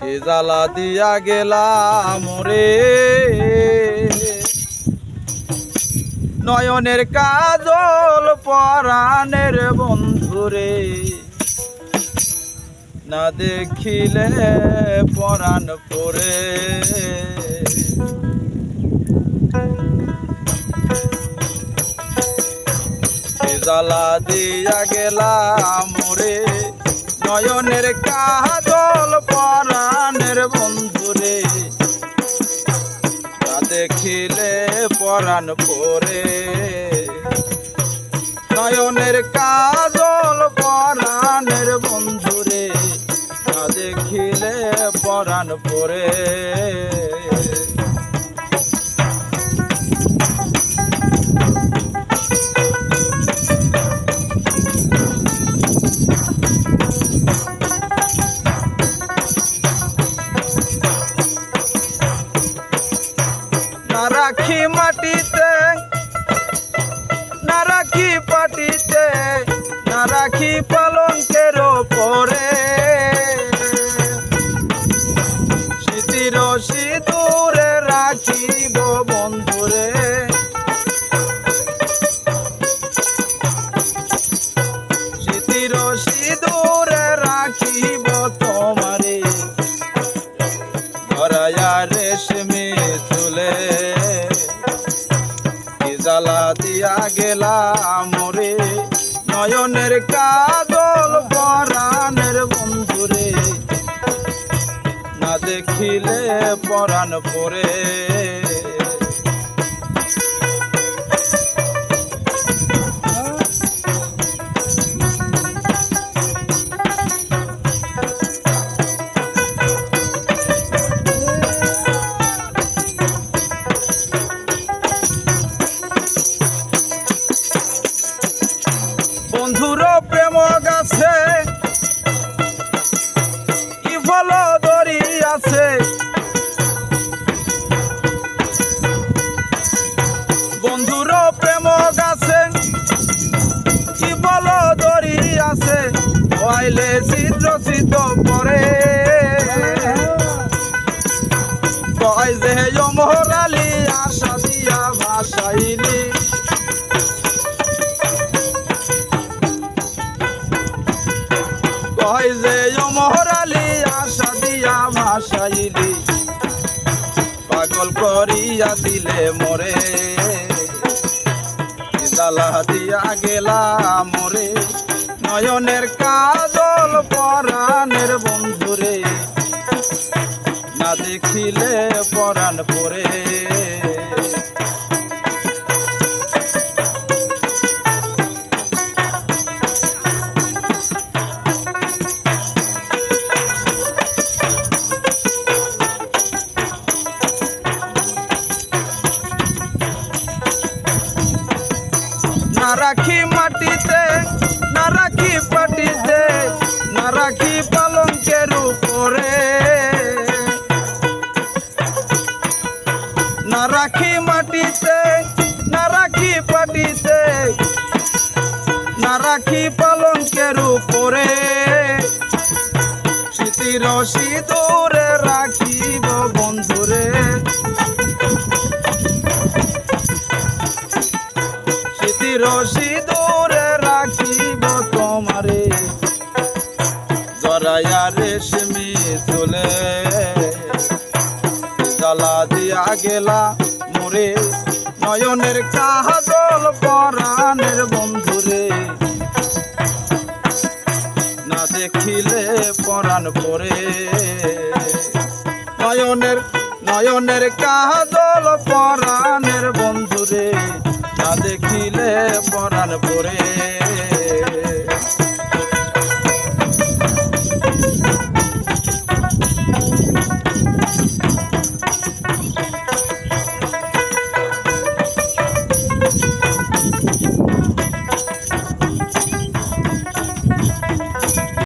কে জ্বালা দিয়া গেলাম রে? নয়নের কাজল পরাণের বন্ধুরে না দেখিলে পরাণ পরে। জ্বালা দিয়া গেলাম রে। নয়নের কাজল পরাণের বন্ধুরে তা দেখিলে পরাণ পরে। নয়নের কাজল পরাণের বন্ধুরে তা দেখিলে পরাণ পরে। রাখি পালঙ্কের পরে। স্মৃতির সিঁদুরে রাখিব বন্ধুরে। স্মৃতির সিঁদুরে রাখিব তোমারে। ধরায়া রেশমি চুলে দেখিলে পরাণ পরে। চিত্র চিত্র পরে কয় যে মহরালি আশা দিয়া ভাসাইলি। কয় যে মহরালি আশা দিয়া ভাসাইলি। পাগল করিয়া দিলে মরে। জ্বালা দিয়া গেলা মরে। নয়নের কাজল পরাণের বন্ধুরে না দেখিলে পরাণ পরে। রাখি মাটিতে, না রাখি পাটিতে, না রাখি পালঙ্কের উপরে। স্মৃতির সিঁদুরে রাখিব বন্ধুরে। স্মৃতির সিঁদুরে রাখিব তোমারে। জরায়া রেশমি চলে, জ্বালা দিয়া গেলা মোরে নয়নের কাজল পরাণের বন্ধুরে না দেখিলে পরাণ পরে। নয়নের নয়নের কাজল পরাণের বন্ধুরে না দেখিলে পরাণ পরে।